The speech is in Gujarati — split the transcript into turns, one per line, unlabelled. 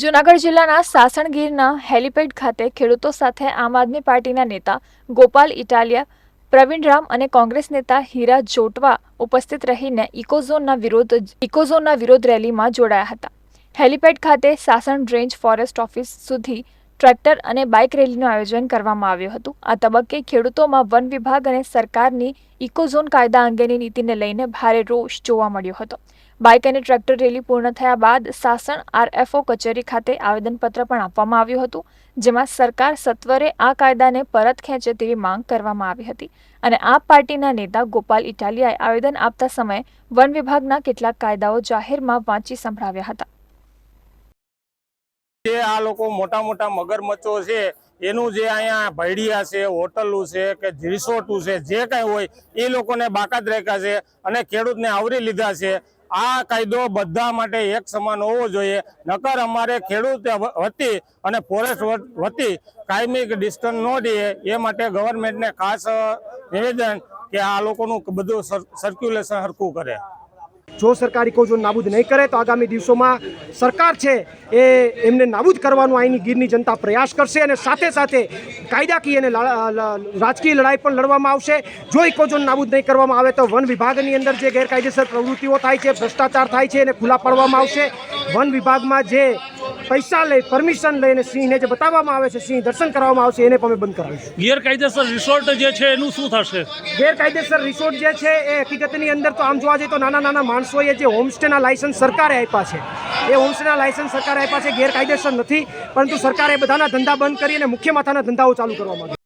જૂનાગઢ જિલ્લાના સાસણગીરના હેલીપેડ ખાતે ખેડૂતો સાથે આમ આદમી પાર્ટીના નેતા ગોપાલ ઇટાલિયા પ્રવીણરામ અને કોંગ્રેસ નેતા હીરા જોટવા ઉપસ્થિત રહીને ઇકોઝોનના વિરોધ ઇકોઝોનના વિરોધ રેલીમાં જોડાયા હતા. હેલીપેડ ખાતે સાસણ રેન્જ ફોરેસ્ટ ઓફિસ સુધી ટ્રેક્ટર અને બાઇક રેલીનું આયોજન કરવામાં આવ્યું હતું. આ તબક્કે ખેડૂતોમાં વન વિભાગ અને સરકારની ઇકોઝોન કાયદા અંગેની નીતિને લઈને ભારે રોષ જોવા મળ્યો હતો. બાઇક અને ટ્રેક્ટર રેલી પૂર્ણ થયા બાદ સાસણ આરએફઓ કચેરી ખાતે આવેદનપત્ર પણ આપવામાં આવ્યું હતું, જેમાં સરકાર સત્વરે આ કાયદાને પરત ખેંચે તેવી માંગ કરવામાં આવી હતી. અને આપ પાર્ટીના નેતા ગોપાલ ઇટાલિયાએ આવેદન આપતા સમયે વન વિભાગના કેટલાક કાયદાઓ જાહેરમાં વાંચી સંભળાવ્યા હતા.
જે આ લોકો મોટા મોટા મગરમચ્છો છે, એનું જે અહીંયા ભૈડિયા છે હોટલું છે કે રિસોર્ટું છે, જે કાંઈ હોય, એ લોકોને બાકાત રાખ્યા છે અને ખેડૂતને આવરી લીધા છે. આ કાયદો બધા માટે એક સમાન હોવો જોઈએ. નકર અમારે ખેડૂત વતી અને ફોરેસ્ટ વતી કાયમી ડિસ્ટન્સ ન દે. એ માટે ગવર્મેન્ટને ખાસ નિવેદન કે આ લોકોનું બધું સર્ક્યુલેશન હરખું કરે.
જો સરકાર ઇકોઝોન નાબૂદ નહીં કરે, તો આગામી દિવસોમાં સરકાર છે એ એમને નાબૂદ કરવાનો અહીંની ગીરની જનતા પ્રયાસ કરશે અને સાથે સાથે કાયદાકીય અને રાજકીય લડાઈ પણ લડવામાં આવશે. જો ઇકોઝોન નાબૂદ નહીં કરવામાં આવે તો વન વિભાગની અંદર જે ગેરકાયદેસર પ્રવૃત્તિઓ થાય છે, ભ્રષ્ટાચાર થાય છે, એને ખુલ્લા પાડવામાં આવશે. વન વિભાગમાં જે પૈસા લઈ પરમિશન લઈને સિંહને જે બતાવવામાં આવે છે સિંહ દર્શન કરવામાં આવશે એને પણ અમે બંધ કરાવીશું.
ગેરકાયદેસર રિસોર્ટ જે છે એનું શું થશે?
ગેરકાયદેસર રિસોર્ટ જે છે એ હકીકતની અંદર તો આમ જોવા જઈએ તો નાના નાના માણસોએ જે હોમસ્ટેના લાયસન્સ સરકારે આપ્યા છે. એ હોમસ્ટેના લાયસન્સ સરકારે આપ્યા છે ગેરકાયદેસર નથી પરંતુ સરકારે બધાના ધંધા બંધ કરી અને મુખ્ય માથાના ધંધાઓ ચાલુ કરવા માંગે